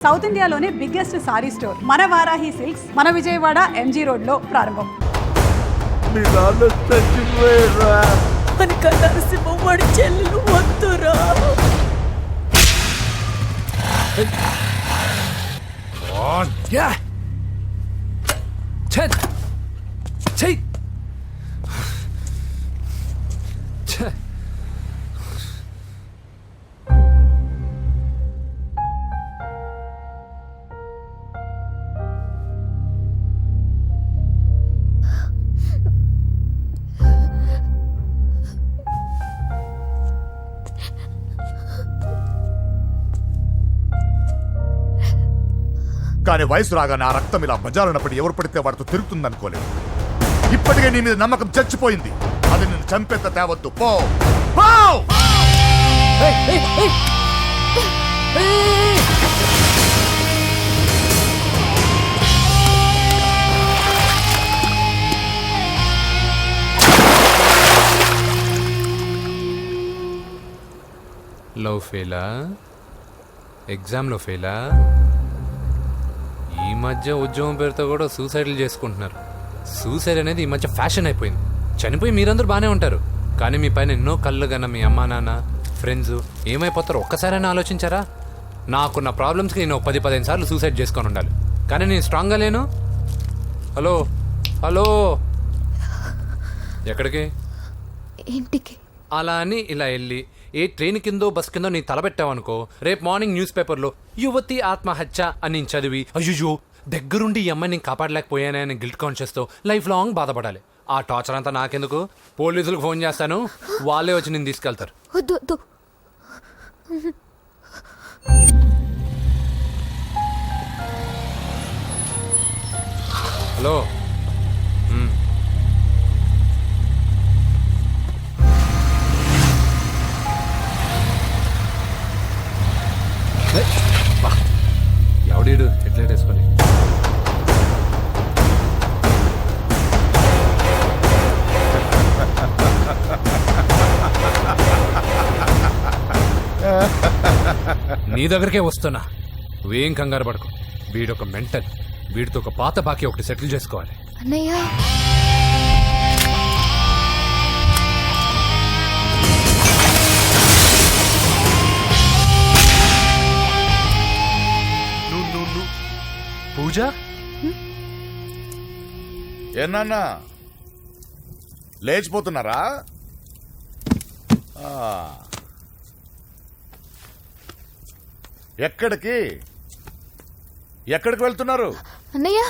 South ఇండియాలోనే biggest sorry store మన Varahi silks మన విజయవాడ ఎంజీ రోడ్లో ప్రారంభం. మీ నాన్న చచ్చిపోయారా కానీ వయసు రాగానే ఆ రక్తం ఇలా బజారునప్పుడు ఎవరు పడితే వాడితో తిరుగుతుందనుకోలేదు. ఇప్పటికే నీ మీద నమ్మకం చచ్చిపోయింది. అది నిన్ను చంపేంత తేవద్దు. పో. పో! లవ్ ఫెయిలా ఎగ్జామ్లో ఫెయిలా మధ్య ఉద్యోగం పేరుతో కూడా సూసైడ్లు చేసుకుంటున్నారు. సూసైడ్ అనేది ఈ మధ్య ఫ్యాషన్ అయిపోయింది. చనిపోయి మీరందరూ బాగానే ఉంటారు. కానీ మీ పైన ఎన్నో కళ్ళు కన్నా మీ అమ్మా నాన్న ఫ్రెండ్స్ ఏమైపోతారో ఒక్కసారైనా ఆలోచించారా? నాకున్న ప్రాబ్లమ్స్కి నేను పది పదిహేను సార్లు సూసైడ్ చేసుకొని ఉండాలి. కానీ నేను స్ట్రాంగ్గా లేను. హలో? హలో? ఎక్కడికి? ఇంటికి. అలా అని ఇలా వెళ్ళి ఏ ట్రైన్ కిందో బస్ కిందో నీ తలబెట్టావనుకో రేపు మార్నింగ్ న్యూస్ పేపర్లో యువతి ఆత్మహత్య అని చదివి అయ్యో దగ్గరుండి ఈ అమ్మాయిని నేను కాపాడలేకపోయానే అని గిల్ట్ కాన్షియస్తో లైఫ్ లాంగ్ బాధపడాలి. ఆ టార్చర్ అంతా నాకెందుకు? పోలీసులకు ఫోన్ చేస్తాను. వాళ్ళే వచ్చి నేను తీసుకెళ్తారు. వద్దు వద్దు. హలో. మ్మ్. ఏయ్, బా. ఎవడీడు? హెడ్లైట్ నీ దగ్గరికే వస్తున్నా. నువ్వేం కంగారు పడకు. వీడొక మెంటల్ వీడితో ఒక పాత బాకీ ఒకటి సెటిల్ చేసుకోవాలి. అన్నయ్య! పూజ? ఏనాన్నా లేచిపోతున్నారా ఆ. ఎక్కడికి? ఎక్కడికి వెళ్తున్నారు? అన్నయ్య?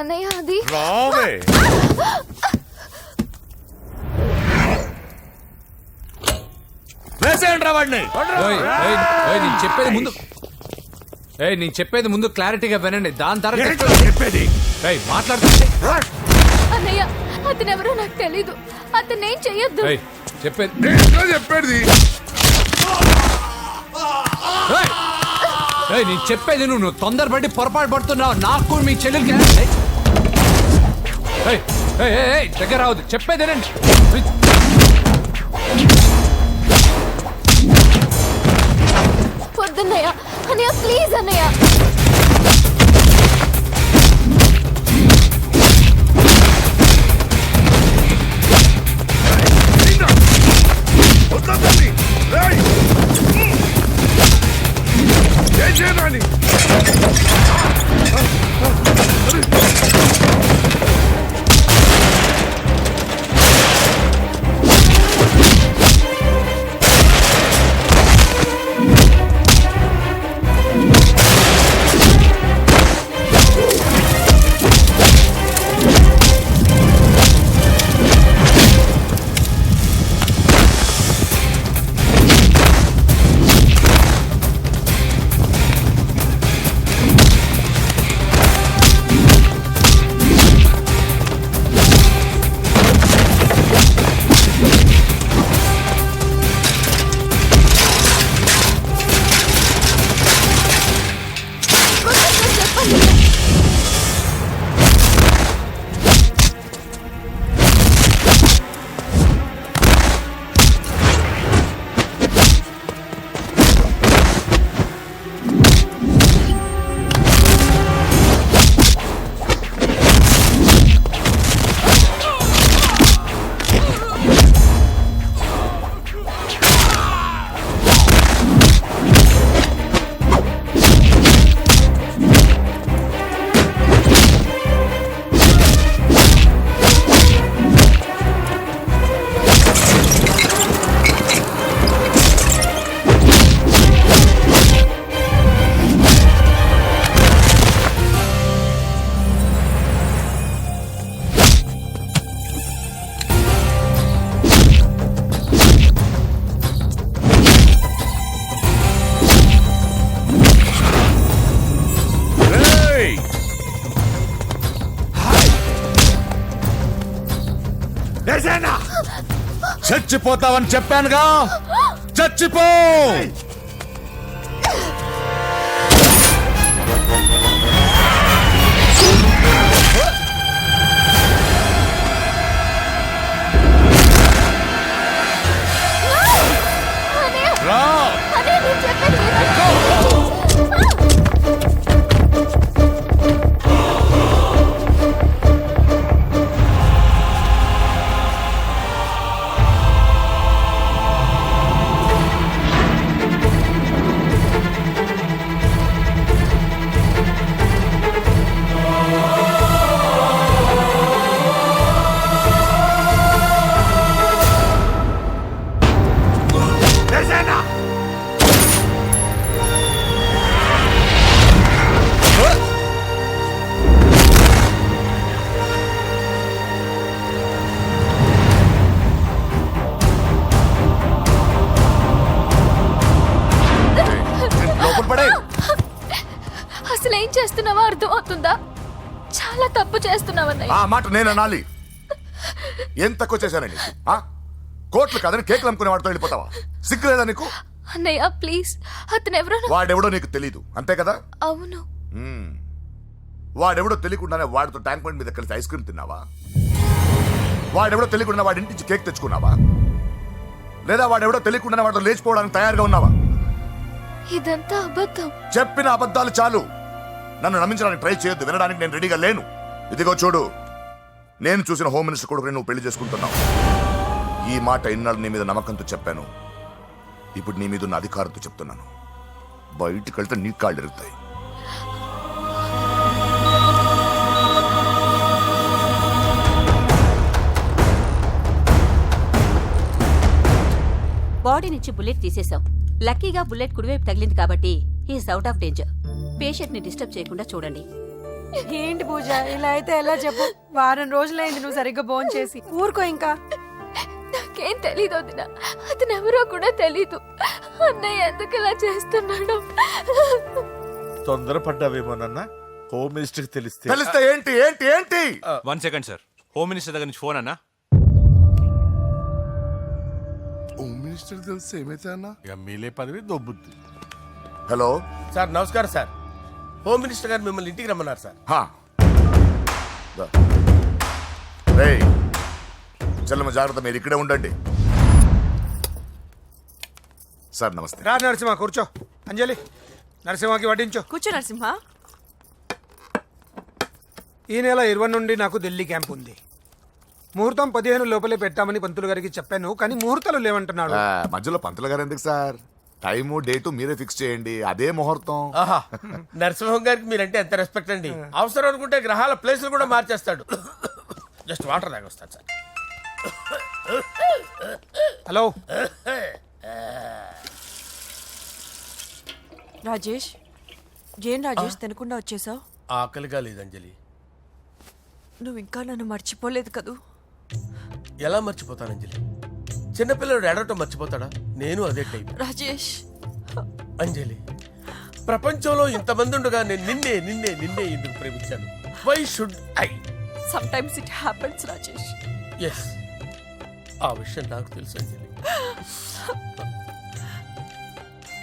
అన్నయ్య అది రావే. వేసేయండి రా వాడిని. నేను చెప్పేది ముందు ఏయ్ నేను చెప్పేది ముందు క్లారిటీగా వినండి. దాని తర్వాత చెప్పేది? ఏయ్ మాట్లాడుతుంటే అన్నయ్య అతనెవరో నాకు తెలీదు. అతనేం చెయ్యొద్దు. ఏయ్ చెప్పేది. ఏంటో చెప్పేది. ఏయ్! ఏయ్ నేను చెప్పేది నువ్వు నువ్వు తొందరపడి పొరపాటు పడుతున్నావు. నాకు మీ చెల్లెలకి ఏయ్! ఏయ్, ఏయ్, ఏయ్, ఏయ్, దగ్గర రావద్దు. చెప్పేది వద్దన్నయ్య అన్నయ్య ప్లీజ్ అన్నయ్య. చచ్చిపోతావని చెప్పానుగా? చచ్చిపో! రా! చాలా తప్పు చేస్తున్నావు అన్నయ్య ఆ మాట నేను అనాలి. తక్కువ చేశానండి ఆ? కోట్లు కాదని కేకులు అమ్ముకునే వాడితో వెళ్ళిపోతావా? సిగ్గులేదా నీకు? అన్నయ్య ప్లీజ్. అతను ఎవరో నాకు- వాడెవడో నీకు తెలీదు. అంతే కదా? అవును. మ్మ్. వాడెవడో తెలియకుండానే వాడితో ట్యాంక్ బండ్ మీద కలిసి ఐస్ క్రీమ్ తిన్నావా? వాడెవడో తెలియకుండా వాడి ఇంటి నుంచి కేక్ తెచ్చుకున్నావా? లేదా వాడెవడో తెలియకుండానే వాడితో లేచిపోవడానికి తయారుగా ఉన్నావా? ఇదంతా అబద్ధం. చెప్పిన అబద్ధాలు చాలు. నన్ను నమ్మించడానికి ట్రై చేయొద్దు. వినడానికి నేను రెడీగా లేను. ఇదిగో చూడు. నేను చూసిన హోమ్ మినిస్టర్ కొడుకుని నువ్వు పెళ్ళి చేసుకుంటున్నావు. ఈ మాట ఇన్నాళ్ళు నీ మీద నమ్మకంతో చెప్పాను. ఇప్పుడు నీ మీద ఉన్న అధికారంతో చెప్తున్నాను. బయటికి వెళ్తే నీ కాళ్ళు ఇరుగుతాయి బాడీ నుంచి బుల్లెట్ తీసేశాం లక్కీగా బుల్లెట్ కుడివైపు తగిలింది కాబట్టి ఈస్ అవుట్ ఆఫ్ డేంజర్. పేషెంట్ని డిస్టర్బ్ చేయకుండా చూడండి. ఏంటి పూజ? ఇలా అయితే ఎలా చెప్పు? వారం రోజులైంది నువ్వు సరిగ్గా ఫోన్ చేసి. ఊరుకో ఇంకా. నాకేం తెలీదు వదిన. అతను ఎవరో కూడా తెలీదు. అన్నయ్య ఎందుకు ఇలా చేస్తున్నాడు? తొందరపడ్డావేమోనన్నా హోమ్ మినిస్టర్ తెలిస్తే. తెలిస్తే ఏంటి? ఏంటి? ఏంటి? One second sir. Home minister దగ్గర నుంచి ఫోన్ అన్నా. హోమ్ మినిస్టర్ తెలిస్తే ఏమైతే అన్నా? ఇక మీలే పదవి దొబ్బుద్ది. హలో సార్ నమస్కారం సార్. హోమ్ మినిస్టర్ గారు మిమ్మల్ని ఇంటికి రమ్మన్నారు సార్. హా. రేయ్ చెల్లమ్మ జాగ్రత్త మీరు ఇక్కడే ఉండండి. సార్ నమస్తే. రా నరసింహ కూర్చో. అంజలి నరసింహకి వడ్డించు. కూర్చో నరసింహ. ఈ నెల ఇరవై నుండి నాకు ఢిల్లీ క్యాంప్ ఉంది. ముహూర్తం పదిహేను లోపలే పెట్టామని పంతులు గారికి చెప్పాను కానీ ముహూర్తాలు లేవంటున్నాడు. ఆ, మధ్యలో పంతులు గారు ఎందుకు సార్? టైము డేటు మీరే ఫిక్స్ చేయండి. అదే ముహూర్తం. ఆహా. నరసింహం గారికి మీరంటే ఎంత రెస్పెక్ట్ అండి. అవసరం అనుకుంటే గ్రహాల ప్లేసులు కూడా మార్చేస్తాడు. జస్ట్ వాటర్ తాగొస్తాను సార్. హలో రాజేష్ ఏం రాజేష్ తినకుండా వచ్చేసావు? ఆకలిగా లేదు అంజలి. నువ్వు ఇంకా నన్ను మర్చిపోలేదు కదూ? ఎలా మర్చిపోతాను అంజలి? చిన్నపిల్లడు ఏడవటం మర్చిపోతాడా? నేను అదే టైప్ రాజేష్. అంజలి ప్రపంచంలో ఇంతమంది ఉండగా నేను నిన్నే నిన్నే నిన్నే ఎందుకు ప్రేమించాను? Why should I sometimes it happens Rajesh. Yes ఆ విషయం నాకు తెలుసు అంజలి.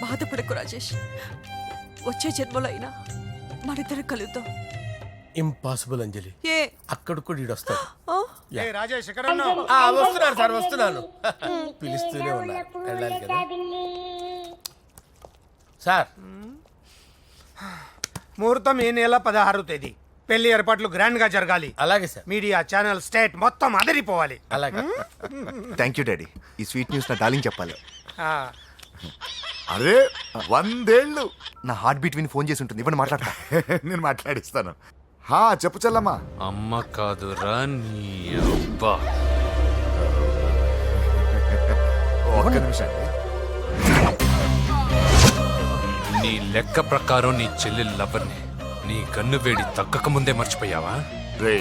బాధపడకు రాజేష్. వచ్చే జన్మలో అయినా మనిద్దరం కలుద్దాం. ఇంపాసిబుల్ అంజలి. ఏ? అక్కడ కూడా ఈడొస్తాడు. ఆ? ఏ రాజేష్ ఎక్కడ ఉన్నావు ఆ, వస్తున్నాను సార్ వస్తున్నాను. పిలుస్తూనే ఉన్నారు వెళ్ళాలి కదా. సార్. ముహూర్తం ఈ నెల పదహారు తేదీ. పెళ్ళి ఏర్పాట్లు గ్రాండ్గా జరగాలి. అలాగే సార్. మీడియా ఛానల్ స్టేట్ మొత్తం అదిరిపోవాలి. అలాగే. థ్యాంక్ యూ డాడీ ఈ స్వీట్ న్యూస్ నా డార్లింగ్ చెప్పాలి. ఆ, అరే వందేళ్ళు. నా హార్ట్ బీట్ విని ఫోన్ చేసి ఉంటుంది. ఇవ్వండి మాట్లాడతా. నేను మాట్లాడిస్తాను. హా చెప్పు చెల్లమ్మా. అమ్మ కాదురా నీ అబ్బా. ఒక్క నిమిషం నీ లెక్క ప్రకారం నీ చెల్లి లవర్ని నీ గన్ను వేడి తగ్గక ముందే మర్చిపోయావా? రే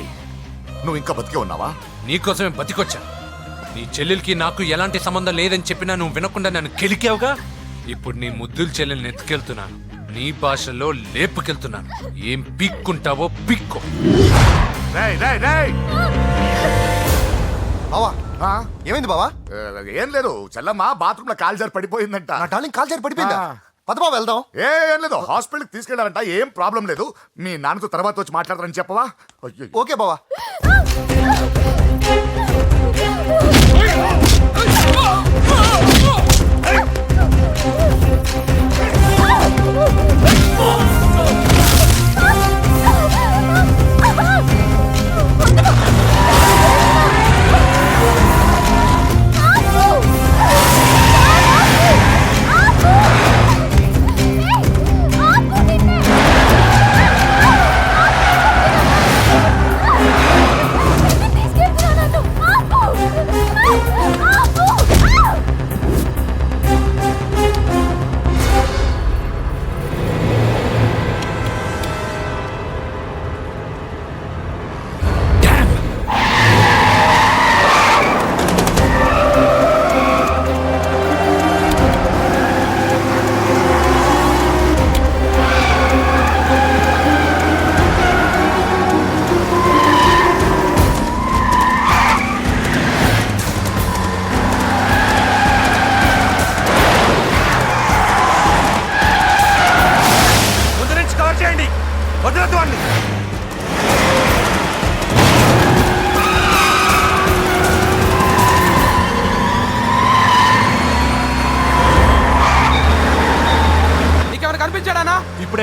నువ్వు ఇంకా బతికే ఉన్నావా? నీకోసమే బతికొచ్చా? నీ చెల్లెలకి నాకు ఎలాంటి సంబంధం లేదని చెప్పినా నువ్వు వినకుండా నన్ను కెలికావుగా? ఇప్పుడు నీ ముద్దుల చెల్లెల్ని ఎత్తుకెళ్తున్నాను. నీ భాషలో లేపుకెళ్తున్నాను. ఏం పీక్కుంటావో పీక్కో. రేయ్ రేయ్ రేయ్! బావా ఆ, ఏమైంది బావా? ఏం లేదు. చెల్లమ్మ బాత్రూమ్లో కాల్ జారి పడిపోయిందంట. నా డార్లింగ్ కాల్ చేరి పడిపోయిందా? ఆ. పద బావ వెళ్దాం. ఏ ఏం లేదు. హాస్పిటల్కి తీసుకెళ్ళారంట ఏం ప్రాబ్లం లేదు. మీ నాన్నతో తర్వాత వచ్చి మాట్లాడతారని చెప్పవా? ఓకే బావా. ముందు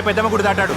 పెద్దమ్మ గుడి దాటాడు.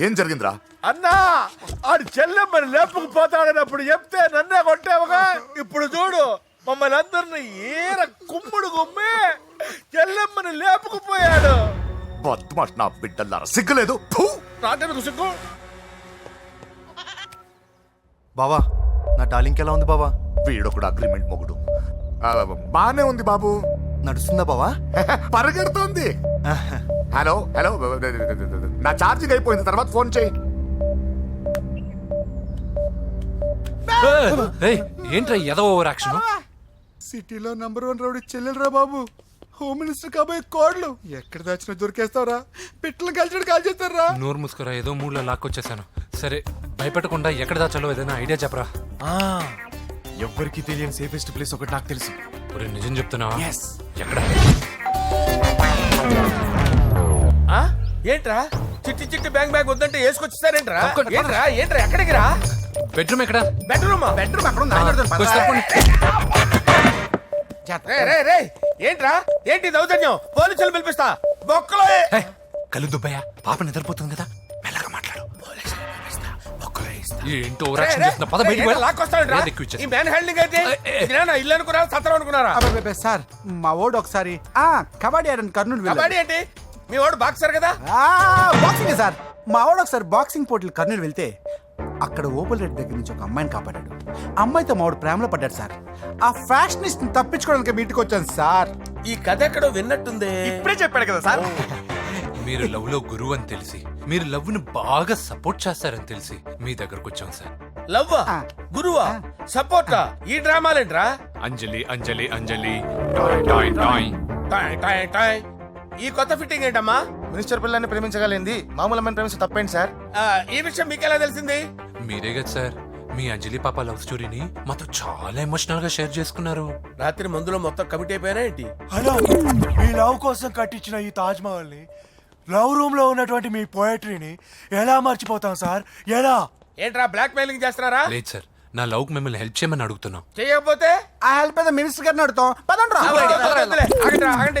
ఏం జరిగిందిరా? అన్నా ఆడు చెల్లెమ్మని లేపుకుపోతాడన్నప్పుడు చెప్తే నన్నే కొట్టావుగా? ఇప్పుడు చూడు మమ్మల్ని అందరిని ఏర కుమ్ముడు కుమ్మి చెల్లెమ్మని లేపుకుపోయాడు బద్మాష్ నా బిడ్డల్లారా సిగ్గులేదు! నాకెందుకు సిగ్గు? బావా నా డార్లింగ్ ఎలా ఉంది బావా? వీడొకడు అగ్రిమెంట్ మొగుడు. బానే ఉంది బాబు. నడుస్తుందా బావా? పరిగెడుతోంది. హలో హలో నా ఛార్జింగ్ అయిపోయింది తర్వాత ఫోన్ చేయి. ఏయ్, ఏంట్రా ఎదవ ఓవర్ యాక్షన్? సిటీలో నంబర్ వన్ రౌడీ చెల్లెలరా బాబు. హోమ్ మినిస్టర్ కాబోయే కోడ్లు. ఎక్కడ దాచిన దొరికేస్తావరా. పిట్టలు కలిసి కాల్ చేస్తారా నోరు మూసుకురా ఏదో మూడులో లాక్కొచ్చేసాను. సరే భయపెట్టకుండా ఎక్కడ దాచాలో ఏదైనా ఐడియా చెప్పరా? ఎవ్వరికి తెలియని సేఫెస్ట్ ప్లేస్ ఒకటి నాకు తెలుసు. ఒరే నిజం చెప్తున్నావా? ఎక్కడ? ఏంట్రా? చిట్టి చిట్టి బ్యాంక్ బ్యాగ్ వద్దంటే వేసుకొచ్చేసారేంట్రా తప్పకుండా. ఏంట్రా? ఏంట్రా? ఎక్కడికి రా? బెడ్రూమ్ ఎక్కడ? బెడ్రూమ్? బెడ్రూమ్ అక్కడ కొంచెం తప్పండి. రే రే రే ఏంట్రా? ఏంటి దౌర్జన్యం? పోలీసులు పిలిపిస్తా. బొక్కలో ఏ- ఏయ్, కళ్ళు దుబ్బయ్య. పాప నిద్రపోతుంది కదా. మెల్లగా మాట్లాడు. ఏంటో ఓవర్ రే, యాక్షన్ రే, చేస్తున్నా? పద రే, బయటికి ఏంట్రా వెళ్ళు. లాక్కొస్తావేంట్రా? ఏది ఎక్కువ ఇచ్చేస్తా. ఈ మ్యాన్ హ్యాండింగ్ అయితే ఏ, ఏ. ఇదేనా ఇల్లు అనుకున్నారా? సత్రం అనుకున్నారా అబ్బే సార్ మా ఓడు ఒకసారి ఆ కబడ్డీ ఆడని కర్నూలు కబడ్డీ ఏంటి? మీ వాడు బాక్సర్ కదా బాక్సింగ్ సార్. మా వాడు ఒకసారి బాక్సింగ్ పోటీలు కర్నూలు వెళ్తే అక్కడ ఓపెల్ రెడ్డి దగ్గర నుంచి ఒక అమ్మాయిని కాపాడాడు. అమ్మాయితో మావాడు ప్రేమలో పడ్డాడు సార్. ఆ ఫ్యాషనిస్ట్ తప్పించుకోవడానికి మీ ఇంటికి వచ్చాను సార్. ఈ కథ ఎక్కడో విన్నట్టుంది. ఇప్పుడే చెప్పాడు కదా సార్. మీరు లవ్లో గురువు అని తెలిసి మీరు లవ్ను బాగా సపోర్ట్ చేస్తారని తెలిసి మీ దగ్గరకు వచ్చాం సార్. లవ్ గురువా? సపోర్టా? ఈ డ్రామాలేంట్రా? Anjali Anjali Anjali. Toy toy toy. Toy toy toy. ఈ కొత్త ఫిట్టింగ్ ఏంటమ్మా? మినిస్టర్ పిల్లని ప్రేమించగలిగింది మామూలు అమ్మని ప్రేమించి తప్పేంటి సార్? ఆ, ఈ విషయం మీకు ఎలా తెలిసింది? మీరే కదా సార్. మీ అంజలి పాప లవ్ స్టోరీని మాతో చాలా ఎమోషనల్గా షేర్ చేసుకున్నారు. రాత్రి మందులో మొత్తం కమిట్ అయిపోయినా ఏంటి? హలో మీ లవ్ కోసం కట్టించిన ఈ తాజ్ మహల్ని లవ్ రూమ్లో ఉన్నటువంటి మీ పోయట్రీని ఎలా మర్చిపోతాం సార్? ఎలా? ఏంట్రా బ్లాక్ మెయిలింగ్ చేస్తున్నారా? లేదు సార్. నా లవ్ మిమ్మల్ని హెల్ప్ చేయమని అడుగుతున్నాం. చేయకపోతే ఆ హెల్ప్ మినిస్టర్ గారిని అడుగుతాం. పదండి రా. ఆగండి ఆగండి.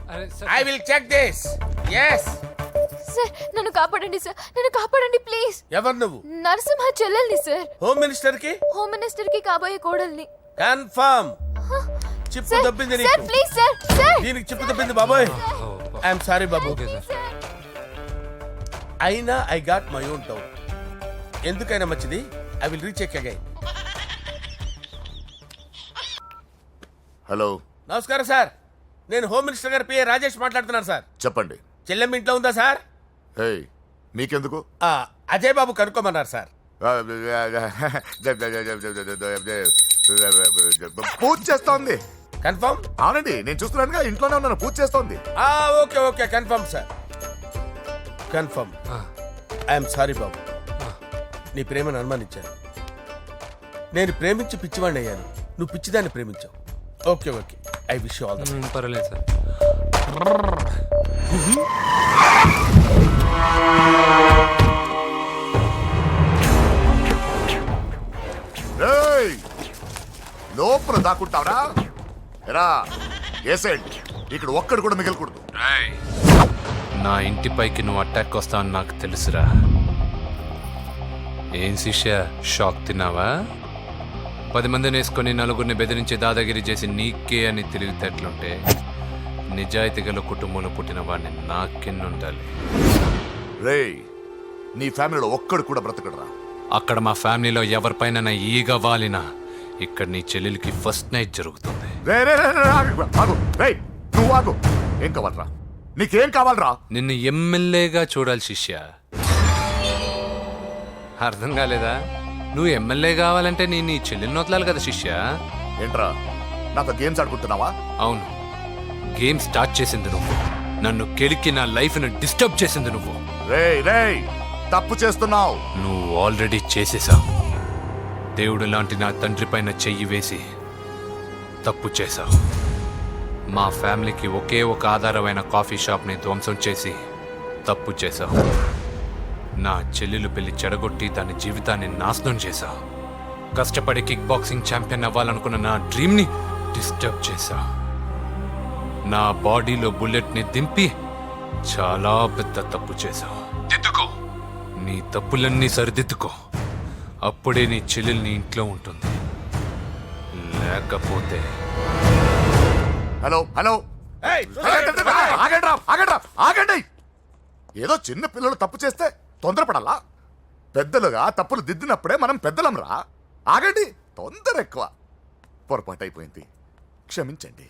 I will check this yes sir నన్ను కాపాడండి సార్. నన్ను కాపాడండి ప్లీజ్ ఎవరు నువ్వు? నరసింహ చెల్లెల్ని సార్. హోమ్ మినిస్టర్కి హోమ్ మినిస్టర్కి కాబోయే కోడల్ని. కన్ఫర్మ్ చిప్పు సార్ దొబ్బింది సార్ నీకు. Please sir sir. దీనికి చిప్పు దొబ్బింది బాబోయ్. ఐఎమ్ సారీ బాబు. సార్ అయినా I got my own town ఎందుకైనా మంచిది? I will recheck again hello నమస్కారం సార్. నేను హోమ్ మినిస్టర్ గారి పిఏ రాజేష్ మాట్లాడుతున్నాను సార్ చెప్పండి చెల్లెమ్మ ఇంట్లో ఉందా సార్ హే మీకెందుకు ఆ, అజయ్ బాబు కనుక్కోమన్నారు సార్ పూజ చేస్తోంది కన్ఫర్మ్ అవునండి నేను చూస్తున్నానుగా ఇంట్లోనే ఉన్నాను పూజ చేస్తోంది okay okay confirm sir confirm I'm sorry బాబు నీ ప్రేమను అనుమానించాను నేను ప్రేమించి పిచ్చివాడిని అయ్యాను నువ్వు పిచ్చిదాన్ని ప్రేమించావు okay okay I wish all the పర్వాలేదు సార్. ఏయ్! లోపల దాక్కుంటావరా? ఎరా ఏసేయండి ఇక్కడ ఒక్కడు కూడా మిగలకూడదు. నా ఇంటిపైకి నువ్వు అటాక్ వస్తావని నాకు తెలుసురా. ఏం శిష్య? షాక్ తిన్నావా? పది మందిని వేసుకొని నలుగురిని బెదిరించి దాదాగిరి చేసి నీకే అని తెలివితేటలుంటే నిజాయితీ గల కుటుంబంలో పుట్టిన వాడిని నాకెన్నుండాలి. రేయ్ నీ ఫ్యామిలీలో ఒక్కడు కూడా బ్రతకడరా? అక్కడ మా ఫ్యామిలీలో ఎవరిపైన ఈగ వాలినా ఇక్కడ నీ చెల్లెలికి ఫస్ట్ నైట్ జరుగుతుంది. రే రే రే రే, ఆగు, ఆగు రేయ్ నువ్వు ఆగు. ఏం కావాలరా? నీకేం కావాలరా? నిన్ను ఎమ్మెల్యేగా చూడాలి శిష్య. అర్థం కాలేదా? నువ్వు ఎమ్మెల్యే కావాలంటే నేను నీ చెల్లెల్ని వదలాలి కదా శిష్య. ఏంట్రా నాతో గేమ్స్ ఆడుకుంటున్నావా? అవును. గేమ్ స్టార్ట్ చేసింది నువ్వు. నన్ను కెలికి నా లైఫ్ను డిస్టర్బ్ చేసింది నువ్వు. రేయ్ రేయ్ తప్పు చేస్తున్నావు. నువ్వు ఆల్రెడీ చేసేసావు. దేవుడు లాంటి నా తండ్రి పైన చెయ్యి వేసి తప్పు చేశావు. మా ఫ్యామిలీకి ఒకే ఒక ఆధారమైన కాఫీ షాప్ని ధ్వంసం చేసి తప్పు చేశావు. నా చెల్లెలు పెళ్ళి చెడగొట్టి దాని జీవితాన్ని నాశనం చేశావు కష్టపడి కిక్ బాక్సింగ్ ఛాంపియన్ అవ్వాలనుకున్న నా డ్రీమ్ని డిస్టర్బ్ చేశావు నా బాడీలో బుల్లెట్ని దింపి చాలా పెద్ద తప్పు చేశావు దిద్దుకో. నీ తప్పులన్నీ సరిదిద్దుకో. అప్పుడే నీ చెల్లెలు నీ ఇంట్లో ఉంటుంది. లేకపోతే హలో హలో. ఆగండి రా, ఆగండి రా, ఆగండి. ఏదో చిన్న పిల్లలు తప్పు చేస్తే తొందరపడాలా పెద్దలుగా తప్పులు దిద్దినప్పుడే మనం పెద్దలంరా. ఆగండి తొందర ఎక్కువ. పొరపాటు అయిపోయింది. క్షమించండి.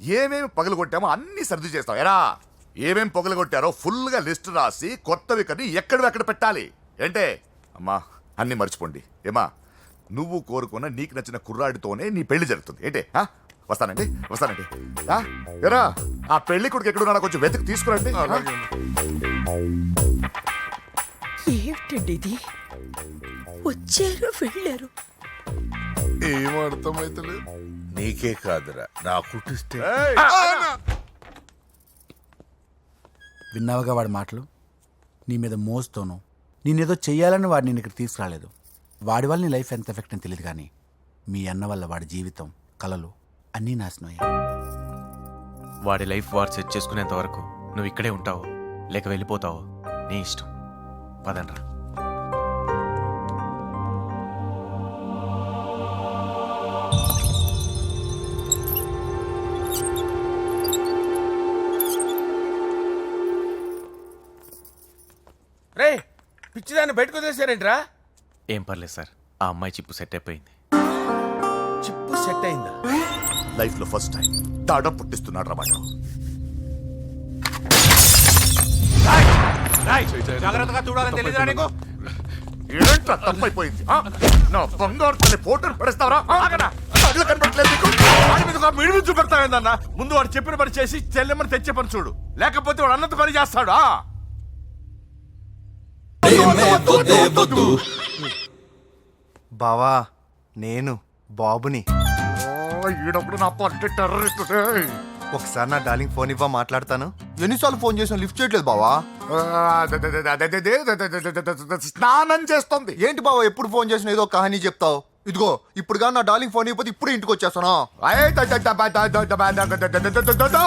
ఏమేమి పగలగొట్టామో అన్నీ సర్ది చేస్తాం. ఎరా ఏమేం పగలగొట్టారో ఫుల్గా లిస్ట్ రాసి కొత్తవి కని ఎక్కడ పెట్టాలి. ఏంటే? అమ్మా అన్ని మర్చిపోండి. ఏమా నువ్వు కోరుకున్న నీకు నచ్చిన కుర్రాడితోనే నీ పెళ్ళి జరుగుతుంది. ఏంటే? ఆ? వస్తానండి వస్తానండి. ఆ? ఎరా ఆ పెళ్ళి కొడుకు ఎక్కడున్నా కొంచెం వెతికి తీసుకురండి. ఏమిటండి ఇది? వచ్చారు వెళ్ళారు. ఏం అర్థమైతలేదు? నీకే కాదురా నా కుటిస్తే విన్నావుగా వాడి మాటలు? నీ మీద మోస్తోను? నేనేదో చెయ్యాలని వాడు నేను ఇక్కడ తీసుకురాలేదు. వాడి వల్ల నీ లైఫ్ ఎంత ఎఫెక్ట్ అని తెలియదు కానీ మీ అన్న వల్ల వాడి జీవితం కలలు అన్నీ నాశనం అయ్యాయి వాడి లైఫ్ వాడు సెట్ చేసుకునేంత వరకు నువ్వు ఇక్కడే ఉంటావు లేక వెళ్ళిపోతావు నీ ఇష్టం. పదండ్రా. రే పిచ్చిదాన్ని బయటకు వదిలేశారేంట్రా? ఏం పర్లేదు సార్ ఆ అమ్మాయి చిప్పు సెట్ అయిపోయింది. చిప్పు సెట్ అయిందా? లైఫ్లో ఫస్ట్ టైం తాడ పుట్టిస్తున్నాడు రా వాడు జాగ్రత్తగా చూడాలని తెలియదురా నీకు? ఏంట్రా తప్పైపోయింది? ఆ? నా బంగారు తల్లి ఫోటోలు పడేస్తావరా కళ్ళు కనపడలేదు నీకు? వాడి మీద ఒక మిడిమి చూపెడతావేందన్న? ముందు వాడు చెప్పిన పని చేసి చెల్లెమ్మని తెచ్చే పని చూడు. లేకపోతే వాడు అన్నంత పని చేస్తాడు ఆ? బావా నేను బాబుని. ఓ, ఈడప్పుడు నా పట్టి టెర్రరిస్ట్. ఒకసారి నా డార్లింగ్ ఫోన్ ఇవ్వ మాట్లాడతాను. ఎన్నిసార్లు ఫోన్ చేసాను లిఫ్ట్ చేయట్లేదు బావా? స్నానం చేస్తుంది ఏంటి బావ ఎప్పుడు ఫోన్ చేసిన ఏదో కహనీ చెప్తావు ఇదిగో ఇప్పుడుగా నా డార్లింగ్ ఫోన్ అయిపోతే ఇప్పుడు ఇంటికి వచ్చేస్తాను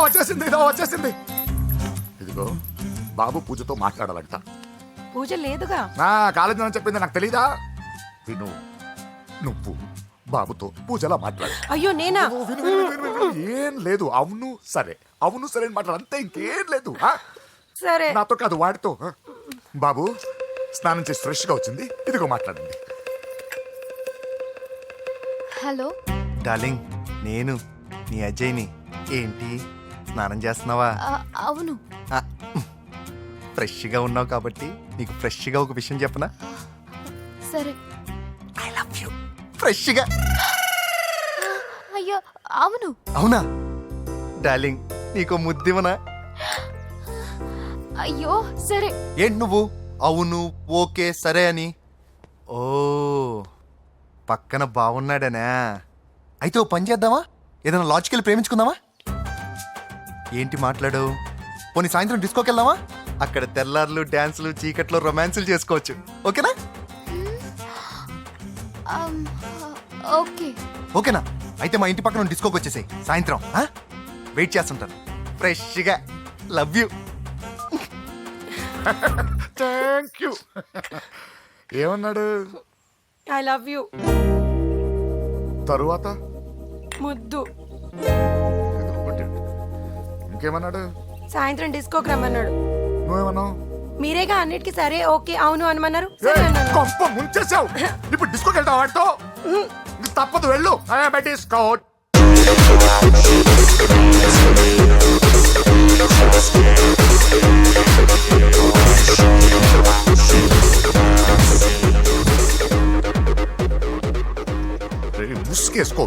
వచ్చేసింది వచ్చేసింది ఇదిగో బాబు పూజతో మాట్లాడాలంట పూజ లేదుగా కాలేజీ అని చెప్పింది నాకు తెలీదా విను నువ్వు బాబుతో పూజలా మాట్లాడు అయ్యో నేనా ఏం లేదు అవును సరే అవును సరే అని మాట్లాడు అంతే ఇంకేం లేదు సరే. నాతో కాదు వాడితో? బాబు స్నానం చేసి ఫ్రెష్గా వచ్చింది. ఇదిగో మాట్లాడండి. హలో. డార్లింగ్ నేను నీ అజయ్ని. ఏంటి? స్నానం చేస్తున్నావా? అవును. ఫ్రెష్గా ఉన్నావు కాబట్టి నీకు ఫ్రెష్గా ఒక విషయం చెప్పనా? సరే. I love you. ఫ్రెష్గా. అయ్యో అవును. అవునా? డార్లింగ్ నీకు ముద్దివనా అయ్యో సరే. ఏంటి నువ్వు? అవును ఓకే సరే అని. ఓ పక్కన బాగున్నాడనా అయితే ఓ పని చేద్దామా? ఏదైనా లాజికల్ ప్రేమించుకుందామా? ఏంటి మాట్లాడు? పోనీ సాయంత్రం డిస్కోకి వెళ్దామా అక్కడ తెల్లార్లు డాన్సులు చీకట్లో రొమాన్సులు చేసుకోవచ్చు. ఓకేనా? ఓకే. ఓకేనా? అయితే మా ఇంటి పక్కన డిస్కోకి వచ్చేసాయి సాయంత్రం? వెయిట్ చేస్తుంటాను. ఫ్రెష్గా లవ్ యూ థ్యాంక్ యూ ఏమన్నాడు? ఐ లవ్ యూ తరువాత? ముద్దు. ఇంకేమన్నాడు? సాయంత్రం డిస్కోకి రమ్మన్నాడు. నువ్వేమన్నావు? మీరేగా అన్నిటికీ సరే ఓకే అవును అనమన్నారు? సరే ఏయ్, అన్నాను కొంప ముంచేసావు ఇప్పుడు డిస్కోకి వెళ్తావు వాడితో ఇంక తప్పదు వెళ్ళు. డిస్కో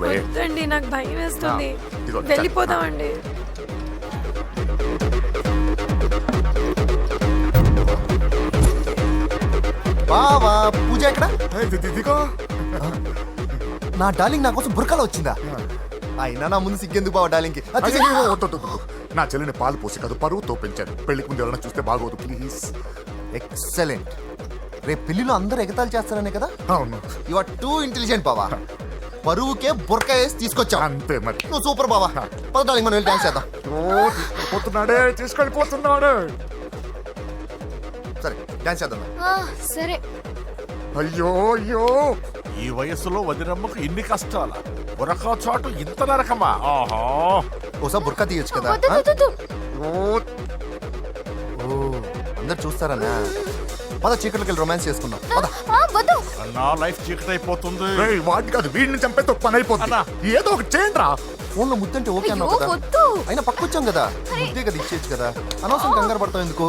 వద్దండి నాకు భయం వేస్తుంది. వెళ్ళిపోదామండి. బావా పూజ ఎక్కడ? ఇదిగో. నా డార్లింగ్ నా కోసం బుర్కాలో వచ్చిందా? అయినా నా ముందు సిగ్గెందుకు బావ డార్లింగ్కి అది అయ్యో, వద్దు, వద్దు, వద్దు. నా చెల్లిని పాలు పోసి కాదు పరువుతో పెంచాను పెళ్ళికి ముందు ఎవరైనా చూస్తే బాగోదు ప్లీజ్ ఎక్సలెంట్ రేపు పెళ్ళిలో అందరూ ఎగతాళి చేస్తారనే కదా? అవును. యు ఆర్ టూ ఇంటెలిజెంట్ బావా. పరువుకే బుర్క వేసి తీసుకొచ్చా అంతే మరి. నువ్వు సూపర్ బావా. పద డార్లింగ్ మనం వెళ్ళి డాన్స్ చేద్దాం తీసుకెళ్ళిపోతున్నాడే తీసుకెళ్ళిపోతున్నాడు. సరే డాన్స్ చేద్దాం ఆ, సరే. అయ్యో అయ్యో. ఈ వయసులో వదినమ్మకు ఇన్ని కష్టాల? ఒరక చాటు ఇంత నరకమా? ఆహా. ఓసారి బుర్కా తీయొచ్చు కదా వద్దు, ఆ? వద్దు, వద్దు. ఓ ఓ అందరు చూస్తారనా పద చీకట్లోకి వెళ్ళి రొమాన్స్ చేసుకుందాం పద. ఆ, వద్దు. నా లైఫ్ చీకటైపోతుంది. రేయ్, వాటి కాదు వీడిని చంపేతో పని అయిపోతుంది అన్నా. ఏదో ఒకటి చేయండి రా. ఫోన్లో ముద్దంటే ఓకే అయ్యో అన్నావు కదా. వద్దు. అయినా పక్క వచ్చాం కదా ముద్దే కదా ఇచ్చేయచ్చు కదా. అనవసరం కంగారు పడతావు ఎందుకు?